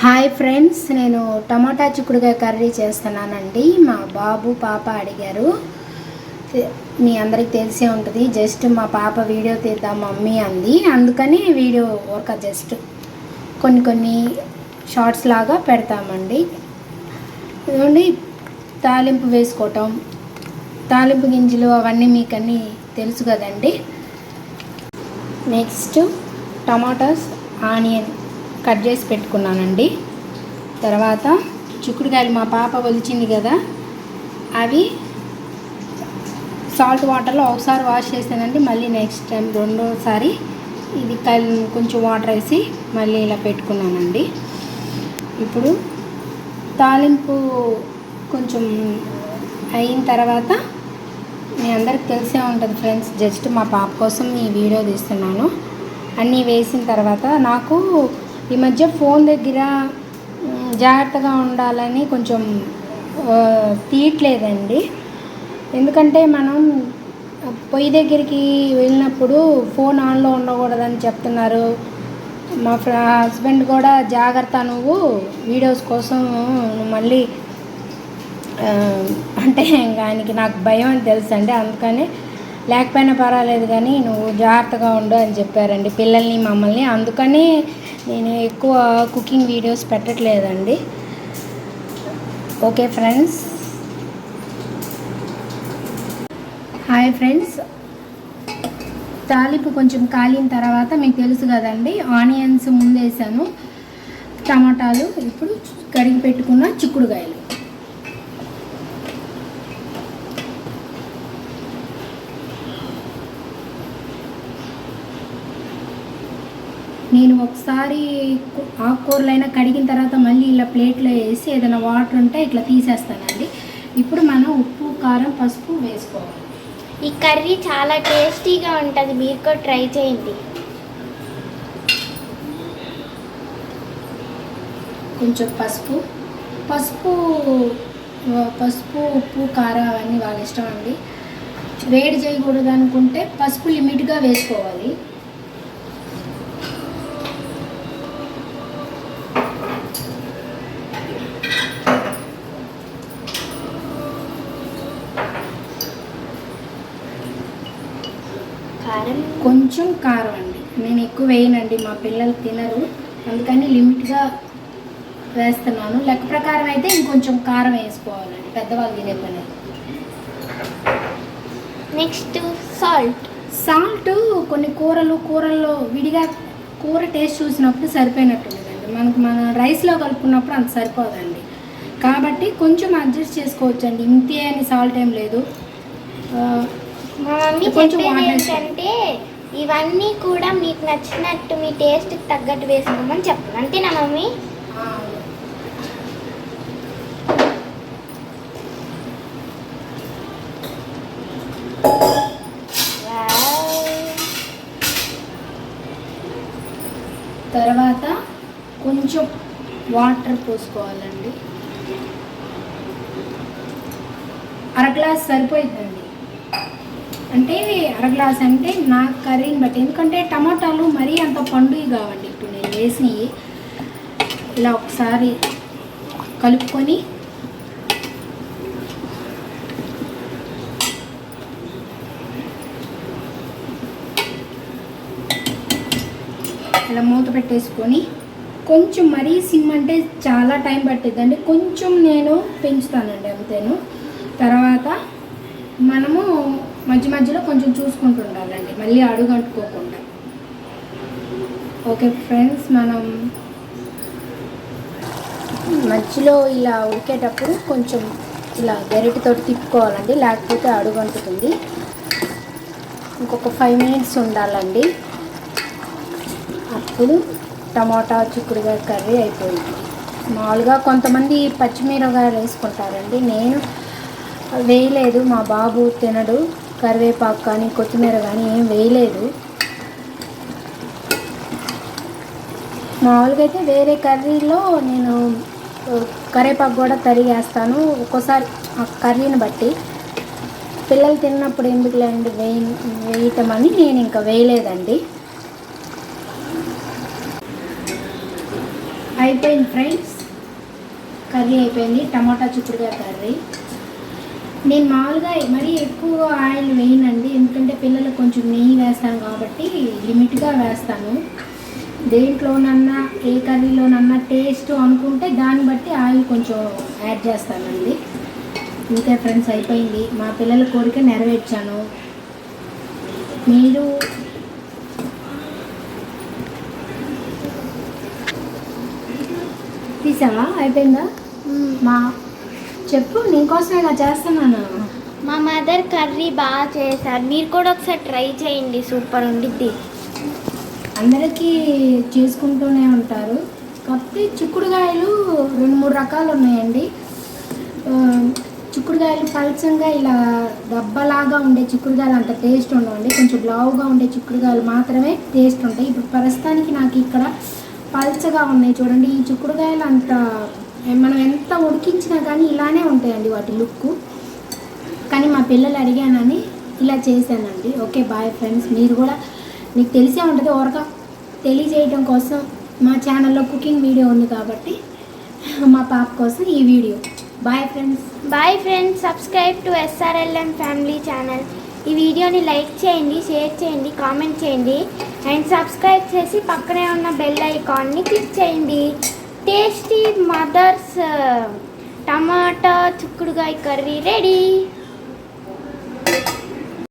Hi friends నేను టమాటా చిక్కుడుకాయ curry చేస్తున్నానండి. మా బాబు పాప అడిగారు. మీ అందరికి తెలిసే ఉంటుంది. జస్ట్ మా పాప వీడియో తీద్దాం మమ్మీ అంది. అందుకని వీడియో ఒక జస్ట్ కొన్ని కొన్ని షార్ట్స్ లాగా పెడతామండి. ఇదిగోండి తాలింపు వేసుకోవటం. తాలింపు గింజలు అవన్నీ మీకు అన్నీ తెలుసు కదండి. నెక్స్ట్ టమాటాస్ ఆనియన్ కట్ చేసి పెట్టుకున్నానండి. తర్వాత చిక్కుడుకాయలు మా పాప ఒలిచింది కదా అవి సాల్ట్ వాటర్లో ఒకసారి వాష్ చేసానండి మళ్ళీ నెక్స్ట్ టైం రెండోసారి ఇది కల్ కొంచెం వాటర్ వేసి మళ్ళీ ఇలా పెట్టుకున్నానండి. ఇప్పుడు తాలింపు కొంచెం అయిన తర్వాత మీ అందరికి తెలిసే ఉంటుంది ఫ్రెండ్స్ జస్ట్ మా పాప కోసం ఈ వీడియో తీస్తున్నాను. అన్నీ వేసిన తర్వాత నాకు ఈ మధ్య ఫోన్ దగ్గర జాగ్రత్తగా ఉండాలని కొంచెం తీయట్లేదండి. ఎందుకంటే మనం పొయ్యి దగ్గరికి వెళ్ళినప్పుడు ఫోన్ ఆన్లో ఉండకూడదని చెప్తున్నారు. మా హస్బెండ్ కూడా జాగ్రత్త నువ్వు వీడియోస్ కోసం నువ్వు మళ్ళీ అంటే ఇంకా ఆయనకి నాకు భయం అని తెలుసు అండి అందుకని లేకపోయినా పర్వాలేదు కానీ నువ్వు జాగ్రత్తగా ఉండు అని చెప్పారండి పిల్లల్ని మమ్మల్ని. అందుకని నేను ఎక్కువ కుకింగ్ వీడియోస్ పెట్టట్లేదండి. ఓకే ఫ్రెండ్స్ హాయ్ ఫ్రెండ్స్ తాలింపు కొంచెం కాలిన తర్వాత మీకు తెలుసు కదండి ఆనియన్స్ ముందేసాను టమాటాలు ఇప్పుడు కడిగి పెట్టుకున్న చిక్కుడుకాయలు. నేను ఒకసారి ఆకుకూరలైనా కడిగిన తర్వాత మళ్ళీ ఇలా ప్లేట్లో వేసి ఏదైనా వాటర్ ఉంటే ఇట్లా తీసేస్తానండి. ఇప్పుడు మనం ఉప్పు కారం పసుపు వేసుకోవాలి. ఈ కర్రీ చాలా టేస్టీగా ఉంటుంది. మీరు కూడా ట్రై చేయండి. కొంచెం పసుపు. పసుపు పసుపు ఉప్పు కారం అవన్నీ వాళ్ళ ఇష్టం అండి. వేడి చేయకూడదు అనుకుంటే పసుపు లిమిట్గా వేసుకోవాలి కారం కొంచెం కారం అండి. నేను ఎక్కువ వేయనండి మా పిల్లలు తినరు. అందుకని లిమిట్గా వేస్తున్నాను. లెక్క ప్రకారం అయితే ఇంకొంచెం కారం వేసుకోవాలండి పెద్దవాళ్ళు తినే పని. Next salt. సాల్ట్ కొన్ని కూరలు కూరల్లో విడిగా కూర టేస్ట్ చూసినప్పుడు సరిపోయినట్టుందండి మనకు మన రైస్లో కలుపుకున్నప్పుడు అంత సరిపోదండి. కాబట్టి కొంచెం అడ్జస్ట్ చేసుకోవచ్చండి. ఇంతే అని సాల్ట్ ఏం లేదు. కొంచెం. ఏంటంటే ఇవన్నీ కూడా మీకు నచ్చినట్టు మీ టేస్ట్కి తగ్గట్టు వేసుకోమని చెప్తాను అంతేనా మమ్మీ? తర్వాత కొంచెం వాటర్ పోసుకోవాలండి. అర గ్లాస్ సరిపోయిందండి. అంటే అర గ్లాస్ అంటే నా కర్రీని బట్టి. ఎందుకంటే టమాటాలు మరీ అంత పండుగ కావండి. ఇప్పుడు నేను వేసినవి ఇలా ఒకసారి కలుపుకొని ఇలా మూత పెట్టేసుకొని కొంచెం మరీ సిమ్ అంటే చాలా టైం పట్టిద్దండి. కొంచెం నేను పెంచుతానండి అంతేను. తర్వాత మనము మధ్య మధ్యలో కొంచెం చూసుకుంటూ ఉండాలండి మళ్ళీ అడుగు అంటుకోకుండా ఓకే ఫ్రెండ్స్ మనం మధ్యలో ఇలా ఉడికేటప్పుడు కొంచెం ఇలా గరిటితో తిప్పుకోవాలండి. లేకపోతే అడుగు అంటుతుంది ఇంకొక ఫైవ్ మినిట్స్ ఉండాలండి. అప్పుడు టమాటా చిక్కుడుకాయ కర్రీ అయిపోయింది. మామూలుగా కొంతమంది పచ్చిమిరపకాయలు వేసుకుంటారండి. నేను వేయలేదు. మా బాబు తినడు. కరివేపాకు కానీ కొత్తిమీర కానీ ఏం వేయలేదు. మామూలుగా అయితే వేరే కర్రీలో నేను కరివేపాకు కూడా తరిగేస్తాను ఒక్కోసారి ఆ కర్రీని బట్టి. పిల్లలు తిన్నప్పుడు ఎందుకులేండి వేయ వేయటం అని నేను ఇంకా వేయలేదండి. అయిపోయింది ఫ్రెండ్స్. కర్రీ అయిపోయింది. టమాటా చిక్కుడుగా కర్రీ. నేను మామూలుగా మరీ ఎక్కువ ఆయిల్ వేయనండి. ఎందుకంటే పిల్లలకు కొంచెం నెయ్యి వేస్తాను కాబట్టి లిమిట్గా వేస్తాను. దేంట్లోనన్నా ఏ కర్రీలోనన్నా టేస్ట్ అనుకుంటే దాన్ని బట్టి ఆయిల్ కొంచెం యాడ్ చేస్తానండి. ఇంతే ఫ్రెండ్స్ అయిపోయింది. మా పిల్లల కోరిక నెరవేర్చాను. మీరు? తీసావా? అయిపోయిందా? మా చెప్పు నీకోసమేగా చేస్తున్నాను. మా మదర్ కర్రీ బాగా చేశారు. మీరు కూడా ఒకసారి ట్రై చేయండి సూపర్ ఉండిద్ది. అందరికీ చేసుకుంటూనే ఉంటారు. కాకపోతే చిక్కుడుకాయలు రెండు మూడు రకాలు ఉన్నాయండి. ఆ, చిక్కుడుకాయలు పల్చంగా ఇలా దబ్బలాగా ఉండే చిక్కుడుకాయలు అంత టేస్ట్ ఉండవండి. కొంచెం లావుగా ఉండే చిక్కుడుకాయలు మాత్రమే టేస్ట్ ఉంటాయి. ఇప్పుడు ప్రస్తుతానికి నాకు ఇక్కడ పల్చగా ఉన్నాయి. చూడండి ఈ చిక్కుడుకాయలు అంత మనం ఎంత ఉడికించినా కానీ ఇలానే ఉంటాయండి వాటి లుక్. కానీ మా పిల్లలు అడిగానని ఇలా చేశానండి. ఓకే బాయ్ ఫ్రెండ్స్ మీరు కూడా మీకు తెలిసే ఉంటుంది. ఓరక తెలియజేయడం కోసం మా ఛానల్లో కుకింగ్ వీడియో ఉంది కాబట్టి మా పాప కోసం ఈ video. Bye friends. Bye friends subscribe to SRLM family channel. ఈ వీడియోని లైక్ చేయండి షేర్ చేయండి కామెంట్ చేయండి. అండ్ సబ్స్క్రైబ్ చేసి పక్కనే ఉన్న బెల్ ఐకాన్ని క్లిక్ చేయండి. టేస్టీ మదర్స్ టమాటా చిక్కుడుగాయ కర్రీ రెడీ